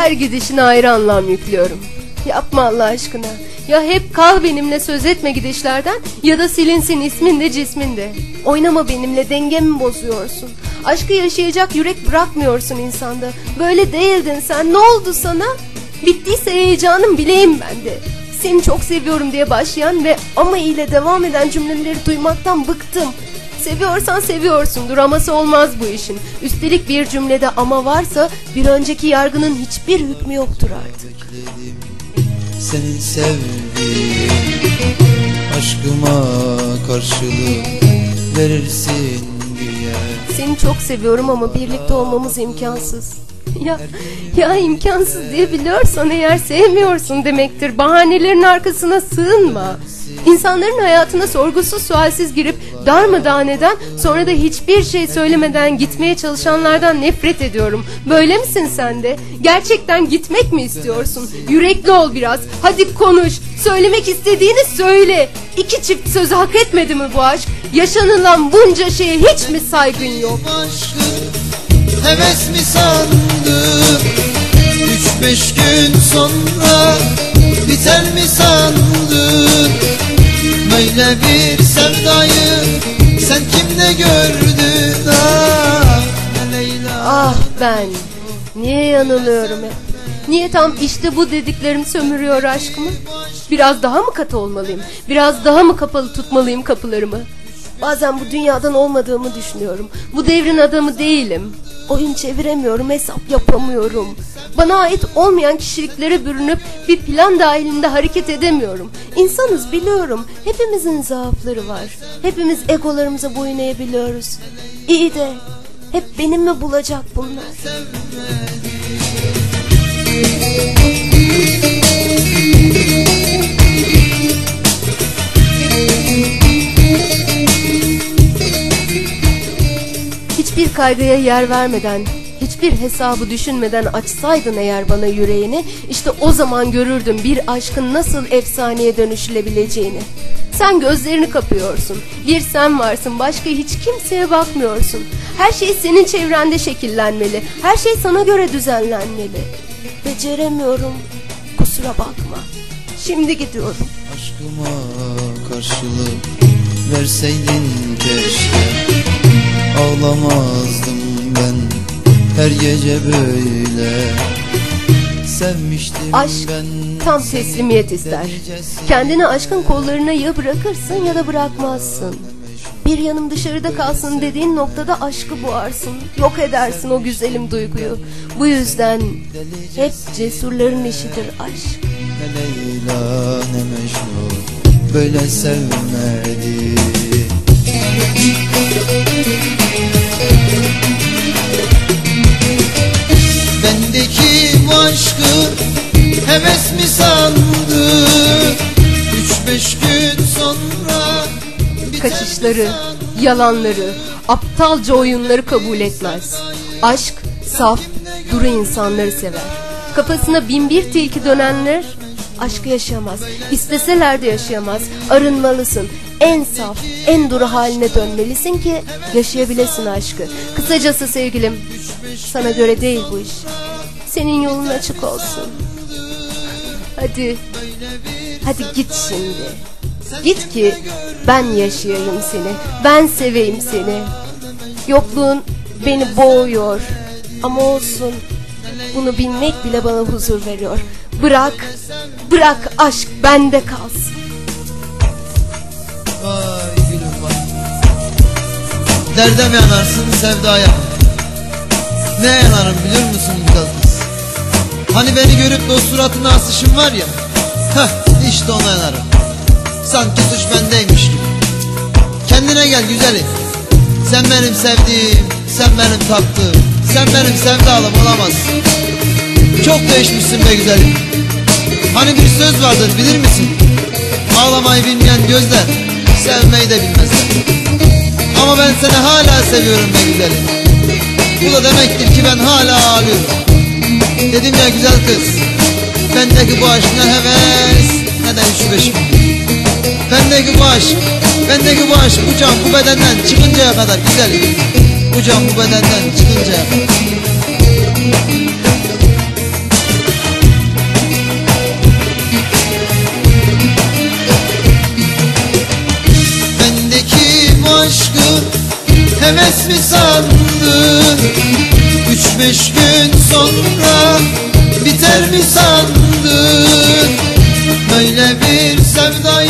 her gidişine ayrı anlam yüklüyorum. Yapma Allah aşkına. Ya hep kal benimle söz etme gidişlerden ya da silinsin ismin de cismin de. Oynama benimle dengemi bozuyorsun. Aşkı yaşayacak yürek bırakmıyorsun insanda. Böyle değildin sen ne oldu sana? Bittiyse heyecanım bileyim ben de. Seni çok seviyorum diye başlayan ve ama ile devam eden cümleleri duymaktan bıktım. Seviyorsan seviyorsundur aması olmaz bu işin. Üstelik bir cümlede ama varsa bir önceki yargının hiçbir hükmü yoktur artık. Seni sevdiğim aşkıma karşılık verirsin diye Seni çok seviyorum ama birlikte olmamız imkansız. Ya ya imkansız diye biliyorsan eğer sevmiyorsun demektir. Bahanelerin arkasına sığınma. İnsanların hayatına sorgusuz sualsiz girip darmadağın eden sonra da hiçbir şey söylemeden gitmeye çalışanlardan nefret ediyorum. Böyle misin sen de? Gerçekten gitmek mi istiyorsun? Yürekli ol biraz. Hadi konuş. Söylemek istediğini söyle. İki çift sözü hak etmedi mi bu aşk? Yaşanılan bunca şeye hiç mi saygın yok? heves mi sandın Üç beş gün sonra biter mi sandın Böyle bir sevdayı sen kimde gördün ah Ah ben. Niye yanılıyorum hep? Niye tam işte bu dediklerim sömürüyor aşkımı? Biraz daha mı katı olmalıyım? Biraz daha mı kapalı tutmalıyım kapılarımı? Bazen bu dünyadan olmadığımı düşünüyorum. Bu devrin adamı değilim. Oyun çeviremiyorum, hesap yapamıyorum. Bana ait olmayan kişiliklere bürünüp bir plan dahilinde hareket edemiyorum. İnsanız biliyorum. Hepimizin zaafları var. Hepimiz egolarımıza boyun eğebiliyoruz. İyi de hep benim mi bulacak bunlar? Hiçbir kaygıya yer vermeden, hiçbir hesabı düşünmeden açsaydın eğer bana yüreğini, işte o zaman görürdüm bir aşkın nasıl efsaneye dönüşülebileceğini. Sen gözlerini kapıyorsun. Bir sen varsın, başka hiç kimseye bakmıyorsun. Her şey senin çevrende şekillenmeli. Her şey sana göre düzenlenmeli. Beceremiyorum. Kusura bakma. Şimdi gidiyorum. Aşkıma karşılık verseydin keşke Ağlamazdım ben her gece böyle Sevmiştim Aşk ben tam teslimiyet ister. Kendini aşkın kollarına ya bırakırsın ya da bırakmazsın. Bir yanım dışarıda kalsın dediğin noktada aşkı boğarsın. Yok edersin o güzelim duyguyu. Bu yüzden hep cesurların işidir aşk. Ne Leyla ne Mecnun böyle sevmedi sandın? yalanları, aptalca oyunları kabul etmez. Aşk saf, duru insanları sever. Kafasına bin bir tilki dönenler aşkı yaşayamaz. İsteseler de yaşayamaz. Arınmalısın. En saf, en duru haline dönmelisin ki yaşayabilesin aşkı. Kısacası sevgilim, sana göre değil bu iş. Senin yolun açık olsun. Hadi, hadi git şimdi. Git ki ben yaşayayım seni. Ben seveyim seni. Yokluğun beni boğuyor. Ama olsun. Bunu bilmek bile bana huzur veriyor. Bırak, bırak aşk bende kalsın. Vay gülüm vay Derde yanarsın sevdaya? Ne yanarım biliyor musun güzel kız Hani beni görüp de o suratına asışın var ya Heh işte ona yanarım Sanki suç bendeymiş gibi. Kendine gel güzelim Sen benim sevdiğim Sen benim taptığım Sen benim sevdalım olamazsın Çok değişmişsin be güzelim Hani bir söz vardır bilir misin? Ağlamayı bilmeyen gözler Sevmeyi de bilmezler. Ama ben seni hala seviyorum be güzelim Bu da demektir ki ben hala ağlıyorum. Dedim ya güzel kız Bendeki bu aşk ne heves Ne de üç beş gün Bendeki bu aşk, bendeki bu aşk Ucam bu bedenden çıkıncaya kadar güzelim Ucam bu bedenden çıkıncaya kadar heves mi sandın? Üç beş gün sonra biter mi sandın? Böyle bir sevdayı